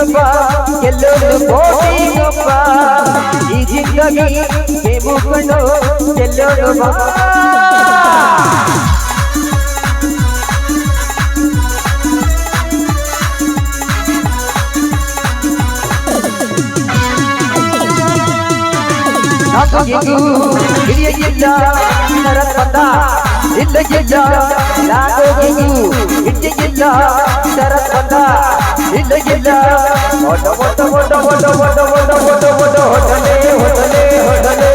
ಬಿಂಬ ಎಲ್ಲರೂ ಕೋಟಿಗೊಬ್ಬ ಈ ಜಿಂದಗಿ ಸೇಬು ಕಣ್ಣು ಎಲ್ಲರೂ ನಮಗಿಗೂ ಹಿರಿಯಿಲ್ಲ ಶರತ್ಪದ ಇಲ್ಲಗಿಲ್ಲ ನಾಗೋಗಿಗೂ ಹಿರಿಯಿಲ್ಲ ಶರತ್ಪದ ಇಲ್ಲಗಿಲ್ಲ ಒಡ ಒಡ ಒಡ ಒಡ ಒಡ ಒಡ ಒಡ ಒಡ ಹೊಡಲೆ ಹೊಡಲೆ ಹೊಡಲೆ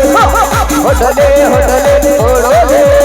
ಹೊಡಲೆ ಹೊಡಲೆ ಹೊಡಲೆ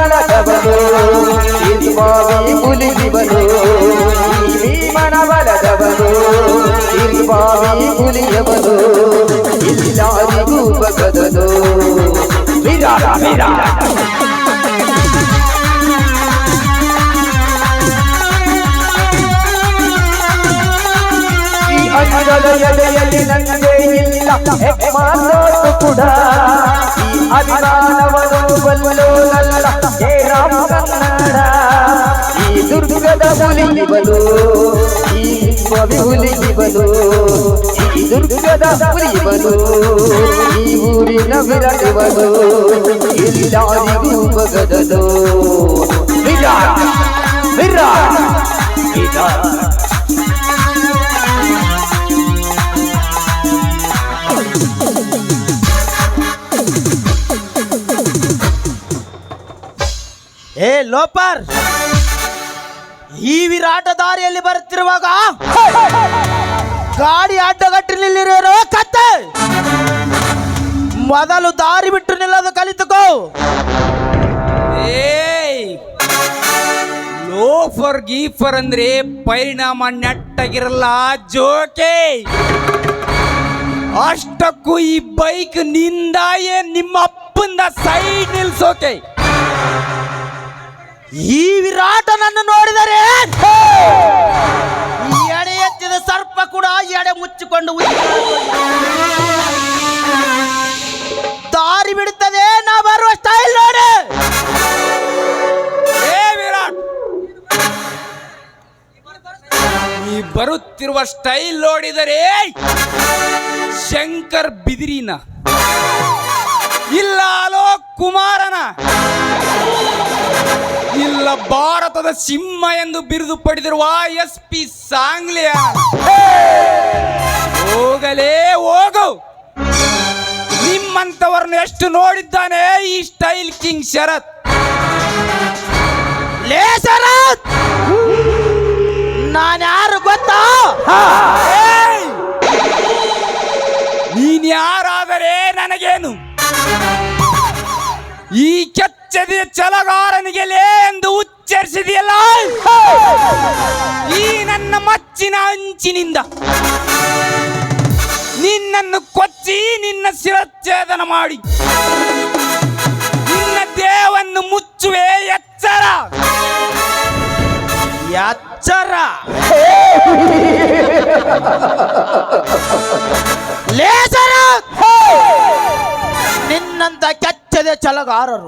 ಇರ್ಬಾವಿ ಹುಲಿಯುವನು ಭೀಮನ ಬಲದವನು. ಇರ್ಬಾವಿ ಹುಲಿಯವನು ಇಲ್ಲಾರಿಗೂ ಬಗದನು ವಿರಾಟ ವಿರಾಟ. ನನಗೆ ಇಲ್ಲ ಮಾತು ಕೂಡ ಅಭಿಮಾನವನ್ನು ಬಲ್ಲೋನಲ್ಲ ಹೇ ರಾಮ ಕನ್ನಡ, ಈ ದುರ್ಗದ ಹುಲಿಯುವನು ಈ ಕವಿ ಹುಲಿಯುವನು ಈ ದುರ್ಗದ ಹುಲಿಯುವನು ಈ ಊರಿನ ವಿರಟುವನು ಎಲ್ಲರಿಗೂ ಬಗದನು ವಿರಾಟ ವಿರಾಟ ಏ, ಲೋಪರ್! ಈ ವಿರಾಟ ದಾರಿಯಲ್ಲಿ ಬರುತ್ತಿರುವಾಗ ಗಾಡಿ ಅಡ್ಡಗಟ್ಟಿ ನಿಲ್ಲಿರೋ ಕತ್ತೆ! ಮೊದಲು ದಾರಿ ಬಿಟ್ಟು ನಿಲ್ಲೋದು ಕಲಿತುಕೋ! ಲೋಫರ್, ಗೀಫರ್ ಅಂದ್ರೆ ಪರಿಣಾಮ ನೆಟ್ಟಗಿರಲ್ಲ, ಜೋಕೆ! ಅಷ್ಟಕ್ಕೂ ಈ ಬೈಕ್ ನಿಂದಾಯೇ ನಿಮ್ಮ ಅಪ್ಪಂದ ಸೈಡ್ ನಿಲ್ಸೋಕೆ! ಈ ವಿರಾಟನನ್ನು ನೋಡಿದರೆ ಎಡೆ ಎತ್ತಿದ ಸರ್ಪ ಕೂಡ ಎಡೆ ಮುಚ್ಚಿಕೊಂಡು. ದಾರಿ ಬಿಡುತ್ತದೆ ನಾ ಬರುವ ಸ್ಟೈಲ್ ನೋಡಿ. ವಿರಾಟ್! ಈ ಬರುತ್ತಿರುವ ಸ್ಟೈಲ್ ನೋಡಿದರೆ ಶಂಕರ್ ಬಿದಿರಿನ ಇಲ್ಲ ಅಲೋ ಕುಮಾರನ. ಇಲ್ಲ ಭಾರತದ ಸಿಂಹ ಎಂದು ಬಿರುದು ಪಡೆದಿರುವ ಎಸ್ ಪಿ ಸಾಂಗ್ಲಿಯ. ಹೋಗಲೇ ಹೋಗು. ನಿಮ್ಮಂತವರನ್ನು ಎಷ್ಟು ನೋಡಿದ್ದಾನೆ ಈ ಸ್ಟೈಲ್ ಕಿಂಗ್ ಶರತ್? ಲೇ ಶರತ್! ನಾನು ಯಾರು ಗೊತ್ತಾ! ನೀನ್ ಯಾರಾದರೆ ನನಗೇನು? ಈ ಕೆಚ್ಚದ ಚಲಗಾರನಿಗೆ ಲೇ ಎಂದು ಉಚ್ಚರಿಸಿದೆಯಲ್ಲ? ಈ ನನ್ನ ಮಚ್ಚಿನ ಅಂಚಿನಿಂದ. ನಿನ್ನನ್ನು ಕೊಚ್ಚಿ ನಿನ್ನ ಶಿರಚ್ಛೇದನ ಮಾಡಿ. ನಿನ್ನ ದೇವನ್ನು ಮುಚ್ಚುವೆ ಎಚ್ಚರ. ಎಚ್ಚರ. ಲೇಸರ. ನಿನ್ನಂತ ನಿನ್ನಂತ ಕೆಚ್ಚದೆ ಚಲಗಾರರು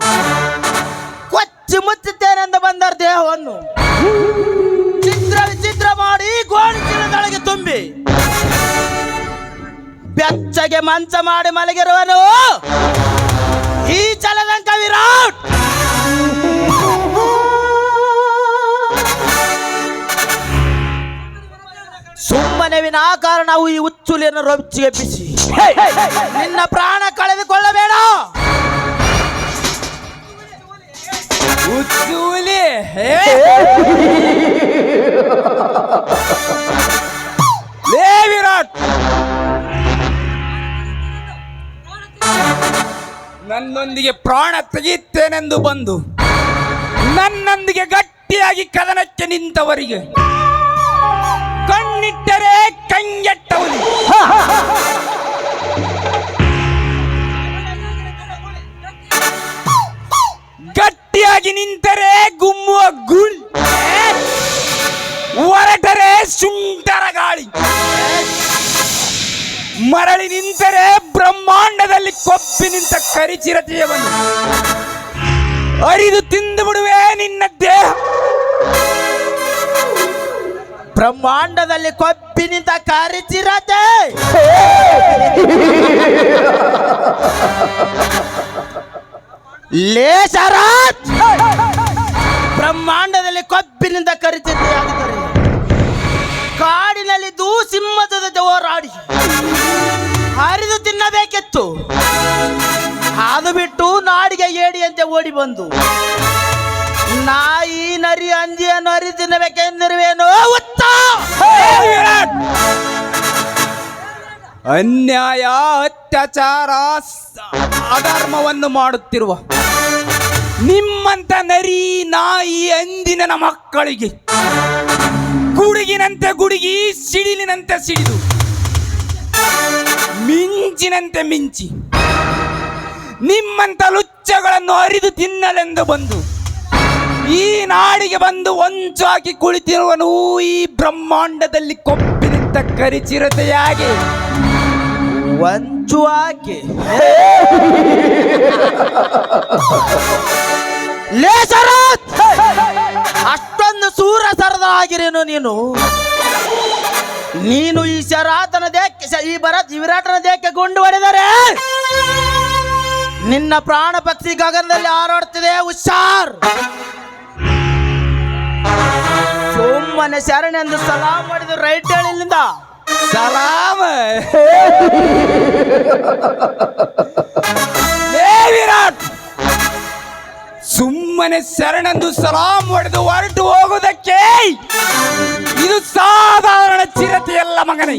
ಕೊಚ್ಚಿ ಮುಚ್ಚುತ್ತೇನೆಂದು ಬಂದರ ದೇಹವನ್ನು. ಚಿತ್ರ ವಿಚಿತ್ರ ಮಾಡಿ ಗೋಣಿಚೀಲದೊಳಗೆ ತುಂಬಿ. ಬೆಚ್ಚಗೆ ಮಂಚ ಮಾಡಿ ಮಲಗಿರುವನು. ಈ ಚಲದಂಕ ವಿರಾಟ್. ಸುಮ್ಮನೆ ನಾವು ಈ ಉಚ್ಚುಲಿಯನ್ನು ರೊಚ್ಚಿಗೆ ಬಿಸಿ. ನಿನ್ನ ಪ್ರಾಣ ಕಳೆದುಕೊಳ್ಳಬೇಡ. ಉಚ್ಚೂಲಿ ಹೇ? ಲೇ ವಿರಾಟ್ ನನ್ನೊಂದಿಗೆ ಪ್ರಾಣ ತೆಗೆಯುತ್ತೇನೆಂದು ಬಂದು ನನ್ನೊಂದಿಗೆ ಗಟ್ಟಿಯಾಗಿ ಕದನಕ್ಕೆ ನಿಂತವರಿಗೆ ಕಣ್ಣಿಟ್ಟರೆ ಕಂಗೆಟ್ಟವನು. ಅರಿದು ತಿಂದು ಬಿಡುವೆ ನಿನ್ನ ದೇಹ ಬ್ರಹ್ಮಾಂಡದಲ್ಲಿ ಕೊಬ್ಬಿನಿಂದ ಕಾರಿಚಿರತೆ ಲೇಸರಾಜ್. ಬ್ರಹ್ಮಾಂಡದಲ್ಲಿ ಕೊಬ್ಬಿನಿಂದ ಕರಿಚಿರತೆಯಾಗಿದ್ದರೆ ಓಡಿ ಬಂದು, ನಾಯಿ ನರಿ, ಅಂಜಿಯನ್ನು ಅರಿ ತಿನ್ನಬೇಕೆಂದಿರುವೇನು! ಅನ್ಯಾಯ, ಅತ್ಯಾಚಾರ, ಅಧರ್ಮವನ್ನು ಮಾಡುತ್ತಿರುವ ನಿಮ್ಮಂತ ನರಿ, ನಾಯಿ ಅಂದಿನ ಮಕ್ಕಳಿಗೆ ಗುಡುಗಿನಂತೆ ಗುಡುಗಿ, ಸಿಡಿಲಿನಂತೆ ಸಿಡಿದು, ಮಿಂಚಿನಂತೆ ಮಿಂಚಿ ನಿಮ್ಮಂತ ಲುಚ್ಚಗಳನ್ನು ಅರಿದು ತಿನ್ನಲೆಂದು ಬಂದು ಈ ನಾಡಿಗೆ ಬಂದು ಒಂಚು ಹಾಕಿ ಕುಳಿತಿರುವನು ಈ ಬ್ರಹ್ಮಾಂಡದಲ್ಲಿ ಕೊಪ್ಪಿನಿಂದ ಕರಿಚಿರತೆಯಾಗಿ. ಒಂಚು ಹಾಕಿ! ಅಷ್ಟೊಂದು ಸೂರ ಸರದಾಗಿರೇನು ನೀನು? ನೀನು ಈ ಶರಾತನ ದೇಹಕ್ಕೆ ಶ- ಈ ಭರತ್ ವಿರಾಟನ ದೇಹಕ್ಕೆ ಗುಂಡು ಹೊಡೆದರೆ ನಿನ್ನ ಪ್ರಾಣ ಪಕ್ಷಿ ಗಗನದಲ್ಲಿ ಹಾರಾಡ್ತಿದೆ ಹುಷಾರ್. ಸುಮ್ಮನೆ ಶರಣೆಂದು ಸಲಾಮ್ ಮಾಡಿದ್ರು ರೈಟ್ ಹೇಳಿಲ್ಲಿಂದ ಸಲಾಮ್. ಸಲಾಮ ವಿರಾಟ್. ಸುಮ್ಮನೆ ಶರಣೆಂದು ಸಲಾಂ ಹೊಡೆದು ಹೊರಟು ಹೋಗುವುದಕ್ಕೆ ಇದು ಸಾಧಾರಣ ಚಿರತೆಯಲ್ಲ ಮಗನೇ.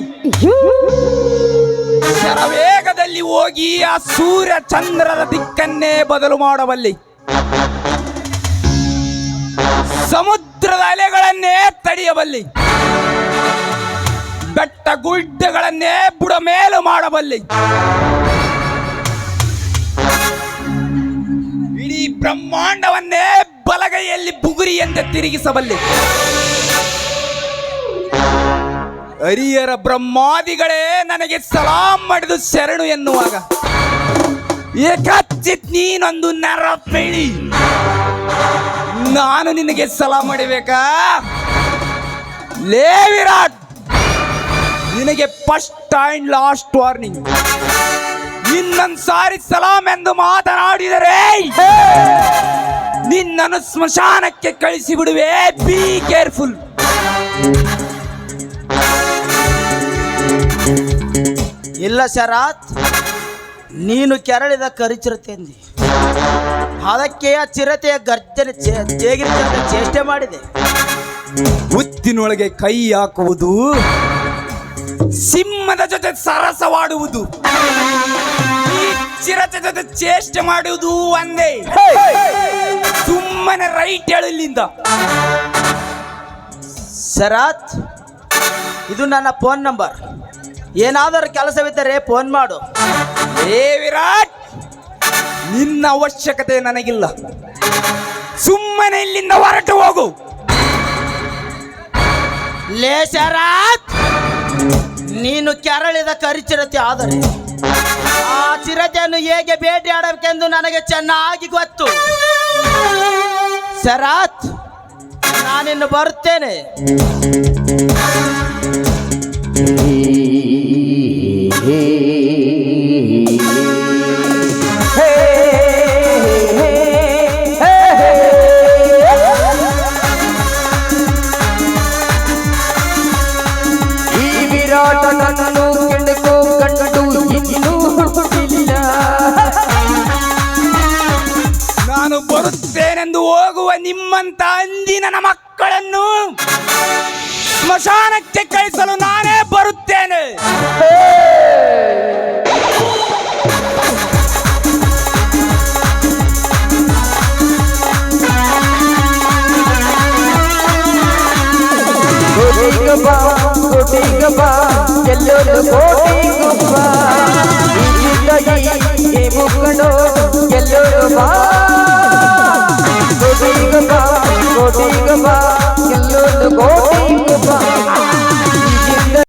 ಶರವೇಗದಲ್ಲಿ ಹೋಗಿ ಆ ಸೂರ್ಯ ಚಂದ್ರರ ದಿಕ್ಕನ್ನೇ ಬದಲು ಮಾಡಬಲ್ಲಿ ಸಮುದ್ರದ ಅಲೆಗಳನ್ನೇ ತಡೆಯಬಲ್ಲಿ. ಬೆಟ್ಟ ಗುಡ್ಡಗಳನ್ನೇ ಬುಡ ಮೇಲು ಮಾಡಬಲ್ಲಿ. ಇಡೀ ಬ್ರಹ್ಮಾಂಡವನ್ನೇ ಬಲಗೈಯಲ್ಲಿ ಬುಗುರಿಯಂತೆ ತಿರುಗಿಸಬಲ್ಲೆ. ಹರಿಯರ ಬ್ರಹ್ಮಾದಿಗಳೇ ನನಗೆ ಸಲಾಂ ಮಾಡಿದು ಶರಣು ಎನ್ನುವಾಗ. ಏಕಾಚಿತ್ ನೀನೊಂದು ನರ ಬೆಳಿ ನಾನು ನಿನಗೆ ಸಲಾಂ ಮಾಡಿಬೇಕಾ? ಲೇ ವಿರಾಟ್, ನಿನಗೆ ಫಸ್ಟ್ ಅಂಡ್ ಲಾಸ್ಟ್ ವಾರ್ನಿಂಗ್ ಇನ್ನೊಂದು ಸಾರಿ ಸಲಾಂ ಎಂದು ಮಾತನಾಡಿದರೆ, ನಿನ್ನನ್ನು ಸ್ಮಶಾನಕ್ಕೆ ಕಳಿಸಿ ಬಿಡುವೆ ಬಿ ಕೇರ್ಫುಲ್ ಇಲ್ಲ ಶರಾತ್ ನೀನು ಕೆರಳಿದ ಕರಿಚಿರತೆ ಎಂದಿ ಅದಕ್ಕೆ ಆ ಚಿರತೆಯ ಗರ್ಜನೆ ಚೇಗಿರಿತಂತೆ ಚೇಷ್ಟೆ ಮಾಡಿದೆ. ಹುತ್ತಿನೊಳಗೆ ಕೈ ಹಾಕುವುದು ಸಿಂಹದ ಜೊತೆ ಸರಸವಾಡುವುದು. ಈ ಚಿರತೆ ಜೊತೆ ಚೇಷ್ಟೆ ಮಾಡುವುದು ಒಂದೇ. ಸುಮ್ಮನೆ ರೈಟ್ ಹೇಳು ಇಲ್ಲಿಂದ. ಶರಾತ್ ಇದು ನನ್ನ ಫೋನ್ ನಂಬರ್. ಏನಾದರೂ ಕೆಲಸವಿದ್ದರೆ ಫೋನ್ ಮಾಡು. ಏ ವಿರಾಟ್ ನಿನ್ನ ಅವಶ್ಯಕತೆ ನನಗಿಲ್ಲ. ಸುಮ್ಮನೆ ಇಲ್ಲಿಂದ ಹೊರಟು ಹೋಗು. ಲೇ ಶರತ್ ನೀನು ಕೆರಳಿದ ಕರಿಚಿರತೆ ಆದರೆ ಆ ಚಿರತೆಯನ್ನು ಹೇಗೆ ಭೇಟಿಯಾಡಬೇಕೆಂದು ನನಗೆ ಚೆನ್ನಾಗಿ ಗೊತ್ತು. ಶರಾತ್ ನಾನಿನ್ನು ಬರುತ್ತೇನೆ. ನಾನು ಬರುತ್ತೇನೆಂದು ಹೋಗುವ ನಿಮ್ಮಂತ ಅಂದಿನ ಮಕ್ಕಳನ್ನು ಸ್ಮಶಾನಕ್ಕೆ ಕಳಿಸಲು ನಾನೇ ಬರುತ್ತೇನೆ ಎಲ್ಲರೂ ಬಾ गोटी